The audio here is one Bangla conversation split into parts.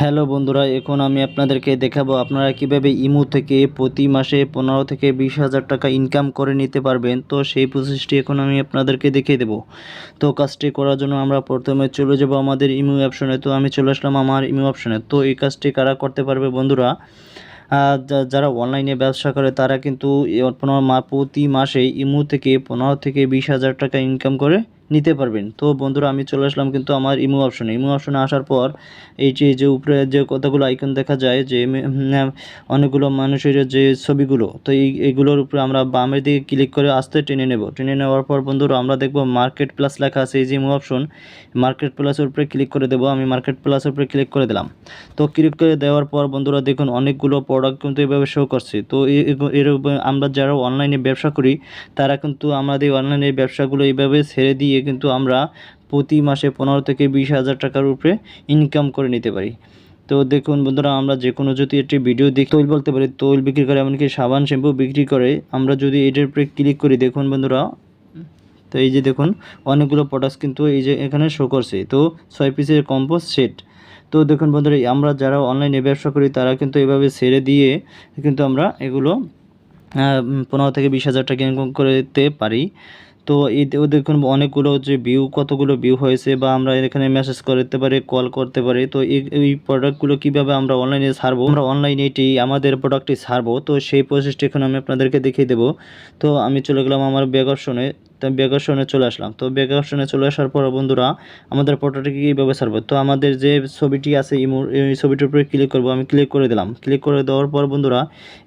হ্যালো বন্ধুরা, এখন আমি আপনাদেরকে দেখাবো আপনারা কীভাবে ইমো থেকে প্রতি মাসে পনেরো থেকে বিশ হাজার টাকা ইনকাম করে নিতে পারবেন। তো সেই প্রসেসটি এখন আমি আপনাদেরকে দেখিয়ে দেবো। তো কাজটি করার জন্য আমরা প্রথমে চলে যাব আমাদের ইমো অপশনে তো আমি চলে আসলাম আমার ইমো অপশনে তো এই কাজটি কারা করতে পারবে বন্ধুরা যারা অনলাইনে ব্যবসা করে, তারা কিন্তু পনেরো প্রতি মাসে ইমো থেকে পনেরো থেকে বিশ হাজার টাকা ইনকাম করে নিতে পারবেন। তো বন্ধুরা, আমি চলে আসলাম কিন্তু আমার ইমো অপশনে। ইমো অপশনে আসার পর এই যে যে উপরে যে কতগুলো আইকন দেখা যায়, যে অনেকগুলো মানুষের যে ছবিগুলো, তো এই এইগুলোর উপরে আমরা বামের দিকে ক্লিক করে আস্তে টেনে নেব। টেনে নেওয়ার পর বন্ধুরা, আমরা দেখব মার্কেট প্লাস লেখা আছে, এই যে ইমো অপশন মার্কেট প্লাসের উপরে ক্লিক করে দেবো। আমি মার্কেট প্লাসের উপরে ক্লিক করে দিলাম। তো ক্লিক করে দেওয়ার পর বন্ধুরা, দেখুন অনেকগুলো প্রোডাক্ট কিন্তু এভাবে শো করছে। তো এর আমরা যারা অনলাইনে ব্যবসা করি, তারা কিন্তু আমাদের অনলাইনে ব্যবসাগুলো এইভাবে ছেড়ে দিয়ে কিন্তু আমরা প্রতি মাসে পনেরো থেকে বিশ হাজার টাকার উপরে ইনকাম করে নিতে পারি। তো দেখুন বন্ধুরা, আমরা যে কোনো যদি একটি ভিডিও দেখি, তৈল বলতে পারি তৈল বিক্রি করে, এমনকি সাবান শ্যাম্পু বিক্রি করে, আমরা যদি এটার উপরে ক্লিক করি, দেখুন বন্ধুরা, তো এই যে দেখুন, অনেকগুলো প্রোডাক্টস কিন্তু এই যে এখানে শো করছে। তো ছয় পিসের কম্পোস্ট সেট তো দেখুন বন্ধুরা আমরা যারা অনলাইনে ব্যবসা করি, তারা কিন্তু এভাবে ছেড়ে দিয়ে কিন্তু আমরা এগুলো পনেরো থেকে বিশ হাজার টাকা ইনকাম করতে পারি। তো দেখুন অনেকগুলো যে ভিউ কতগুলো ভিউ হয়েছে বা আমরা এখানে মেসেজ করতে পারি কল করতে পারি, তো এই এই প্রোডাক্টগুলো কীভাবে আমরা অনলাইনে ছাড়বো? আমরা অনলাইনে এটি আমাদের প্রোডাক্টটি ছাড়বো, তো সেই প্রসেসটি এখন আমি আপনাদেরকে দেখিয়ে দেবো। তো আমি চলে গেলাম আমার ব্যাগ অপশনে তো ব্যাগ অপশনে চলে আসলাম। তো ব্যাগ অপশনে চলে আসার পর বন্ধুরা, আমাদের ফটোটি কীভাবে ছাড়বো? তো আমাদের যে ছবিটি আছে, এই ছবিটির উপরে ক্লিক করব, আমি ক্লিক করে দিলাম। ক্লিক করে দেওয়ার পর বন্ধুরা,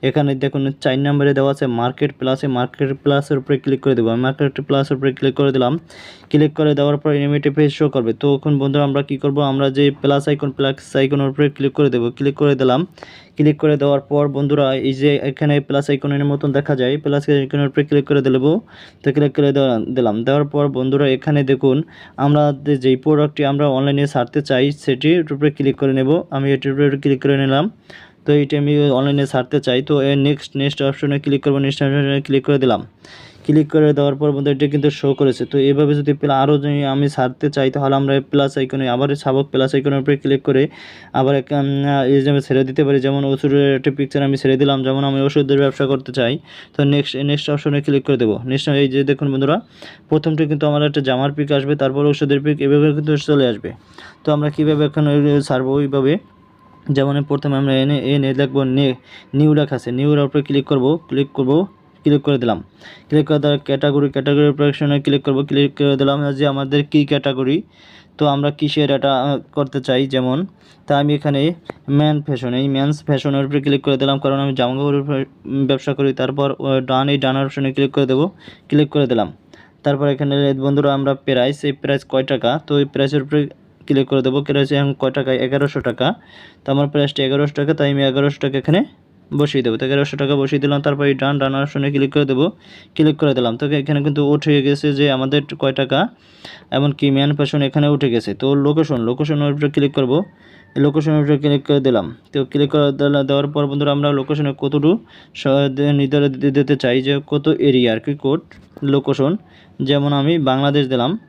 এখানে দেখুন চার নাম্বারে দেওয়া আছে মার্কেট প্লাসে মার্কেট প্লাসের উপরে ক্লিক করে দেবো। আমি মার্কেট প্লাসের উপরে ক্লিক করে দিলাম। ক্লিক করে দেওয়ার পর এনিমেটে পেজ শো করবে। তো এখন বন্ধুরা আমরা কি করব? আমরা যে প্লাস আইকন প্লাস আইকনের উপরে ক্লিক করে দেবো। ক্লিক করে দিলাম। ক্লিক করে দেওয়ার পর বন্ধুরা, এই যে এখানে প্লাস আইকনের মতন দেখা যায় প্লাস আইকনের উপরে ক্লিক করে দেবো তো ক্লিক করে দিলাম। দেওয়ার পর বন্ধুরা, এখানে দেখুন, আমরা যেই প্রোডাক্টটি আমরা অনলাইনে সারতে চাই, সেটির উপরে ক্লিক করে নেব। আমি এটির উপরে ক্লিক করে নিলাম। তো এইটা আমি অনলাইনে ছাড়তে চাই, তো এর নেক্সট নেক্সট অপশনে ক্লিক করব নেক্সট অপশনে ক্লিক করে দিলাম। ক্লিক করে দেওয়ার পর বন্ধু, এটা কিন্তু শো করেছে। তো এভাবে যদি আরও যদি আমি ছাড়তে চাই, তাহলে আমরা প্লাস আইকনে আবার সাবক প্লাস আইকনের উপরে ক্লিক করে আবার এই যে আমি ছেড়ে দিতে পারি, যেমন ওষুধের একটা পিকচার আমি ছেড়ে দিলাম, যেমন আমি ওষুধের ব্যবসা করতে চাই, তো নেক্সট নেক্সট অপশনে ক্লিক করে দেবো। নেক্সট এই যে দেখুন বন্ধুরা, প্রথমটি কিন্তু আমার একটা জামার পিক আসবে, তারপর ওষুধের পিক এভাবে কিন্তু চলে আসবে। তো আমরা কীভাবে এখন ছাড়বো ওইভাবে? যেমন প্রথমে আমরা এনে এনে লিখব নে নিউ লেখা আছে। নিউর উপরে ক্লিক করব ক্লিক করব ক্লিক করে দিলাম। ক্লিক করে দেওয়ার ক্যাটাগরি ক্যাটাগরি অপশনে ক্লিক করব ক্লিক করে দিলাম যে আমাদের কী ক্যাটাগরি তো আমরা কিসের এটা করতে চাই? যেমন তা আমি এখানে ম্যান ফ্যাশন এই ম্যানস ফ্যাশনের উপরে ক্লিক করে দিলাম কারণ আমি জামা কাপড়ের উপরে, ব্যবসা করি। তারপর ডান এই ডান অপশনে ক্লিক করে দেবো ক্লিক করে দিলাম। তারপর এখানে বন্ধুরা আমরা প্রাইস এই প্রাইস কয় টাকা? তো এই প্রাইসের উপরে ক্লিক করে দেবো। প্রাইস এখন কয় টাকা এগারোশো টাকা। তো আমার প্রাইসটা এগারোশো টাকা, তাই আমি এগারোশো টাকা এখানে বসিয়ে দেবো। তো এগারোশো টাকা বসিয়ে দিলাম, তারপর এই ডান ডান অপশনে ক্লিক করে দেবো। ক্লিক করে দিলাম। তো এখানে কিন্তু উঠে গেছে যে আমাদের কয় টাকা, এমনকি ম্যান ফ্যাশন এখানে উঠে গেছে। তো লোকেশন লোকেশনের উপরে ক্লিক করব। লোকেশনের উপরে ক্লিক করে দিলাম। তো ক্লিক করে দেওয়ার পর বন্ধুরা আমরা লোকেশনে কতটুকু নির্ধারিত দিতে- দিতে চাই যে কত এরিয়া আর কি কোড লোকেশন যেমন আমি বাংলাদেশ দিলাম।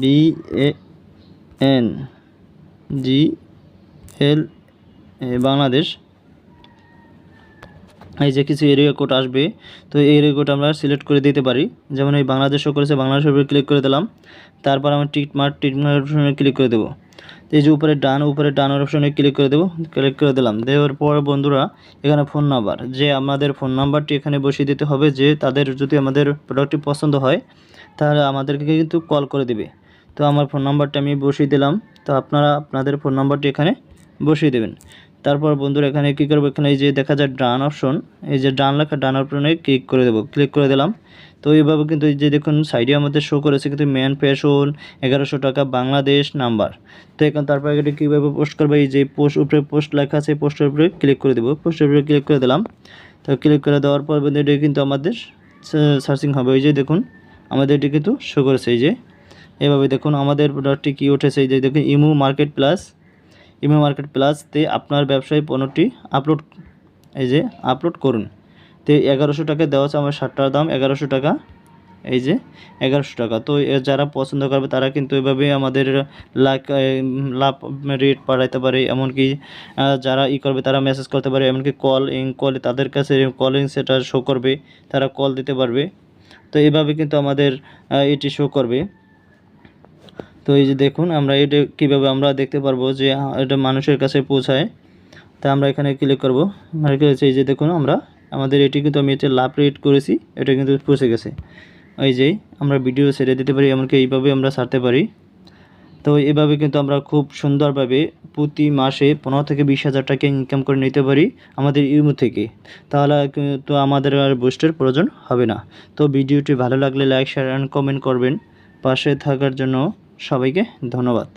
B A N G L Bangladesh এই যে কিছু এরিয়া কোড আসবে, তো এই এরিয়া কোড আমরা সিলেক্ট করে দিতে পারি। যেমন এই বাংলাদেশ শো করেছে বাংলাদেশের উপরে ক্লিক করে দিলাম। তারপর আমরা tick mark tick mark click করে দেবো। এই যে উপরে ডান উপরে ডান অপশনে ক্লিক করে দেবো ক্লিক করে দিলাম। দেওয়ার পর বন্ধুরা, এখানে ফোন নাম্বার যে আমাদের ফোন নাম্বারটি এখানে বসিয়ে দিতে হবে, যে তাদের যদি আমাদের প্রোডাক্টটি পছন্দ হয়, তাহলে আমাদেরকে কিন্তু কল করে দিবে। তো আমার ফোন নাম্বারটা আমি বসিয়ে দিলাম, তো আপনারা আপনাদের ফোন নাম্বারটি এখানে বসিয়ে দেবেন। তারপর বন্ধুরা, এখানে কী করব? এখানে এই যে দেখা যায় ডান অপশন এই যে ডান লেখা, ডান অপশনে ক্লিক করে দেবো। ক্লিক করে দিলাম। তো এইভাবে কিন্তু এই যে দেখুন সাইডে আমাদের শো করেছে কিন্তু ম্যান ফ্যাশন এগারোশো টাকা বাংলাদেশ নাম্বার তো এখন তারপর এটা কীভাবে পোস্ট করব? এই যে পোস্ট উপরে পোস্ট লেখা আছে পোস্টের উপরে ক্লিক করে দেবো। পোস্টের উপরে ক্লিক করে দিলাম। তো ক্লিক করে দেওয়ার পর এটা কিন্তু আমাদের সার্চিং হবে। এই যে দেখুন, আমাদের এটি কিন্তু শো করেছে। এই যে এভাবে দেখুন, আমাদের প্রোডাক্টটি কী উঠেছে? এই যে দেখুন imo market plus imo market প্লাসতে আপনার ব্যবসায়ী পণ্যটি আপলোড এই যে আপলোড করুন। তো এগারোশো টাকা দেওয়া আছে, আমার শার্টটার দাম এগারোশো টাকা। এই যে, এগারোশো টাকা। তো যারা পছন্দ করবে, তারা কিন্তু এভাবে আমাদের লাখ লাভ রেট বাড়াইতে পারে। এমনকি যারা ই করবে, তারা মেসেজ করতে পারে। এমনকি কল ইন কলে তাদের কাছে কলিং সেটা শো করবে। তারা কল দিতে পারবে। তো এভাবে কিন্তু আমাদের এটি শো করবে। তো এই যে দেখুন, আমরা এটা কীভাবে আমরা দেখতে পারব যে এটা মানুষের কাছে পৌঁছায়। তা আমরা এখানে ক্লিক করব। মানে এই যে দেখুন, আমরা আমাদের এটি কিন্তু আমি এটা লাভ রেট করেছি, এটা কিন্তু পৌঁছে গেছে। এই যে, আমরা ভিডিও ছেড়ে দিতে পারি, এমনকি এইভাবে আমরা ছাড়তে পারি। তো এভাবে কিন্তু আমরা খুব সুন্দরভাবে প্রতি মাসে পনেরো থেকে বিশ হাজার টাকা ইনকাম করে নিতে পারি আমাদের ইমো থেকে। তাহলে কিন্তু আমাদের আর বুস্টের প্রয়োজন হবে না। তো ভিডিওটি ভালো লাগলে লাইক শেয়ার অ্যান্ড কমেন্ট করবেন। পাশে থাকার জন্য সবাইকে ধন্যবাদ।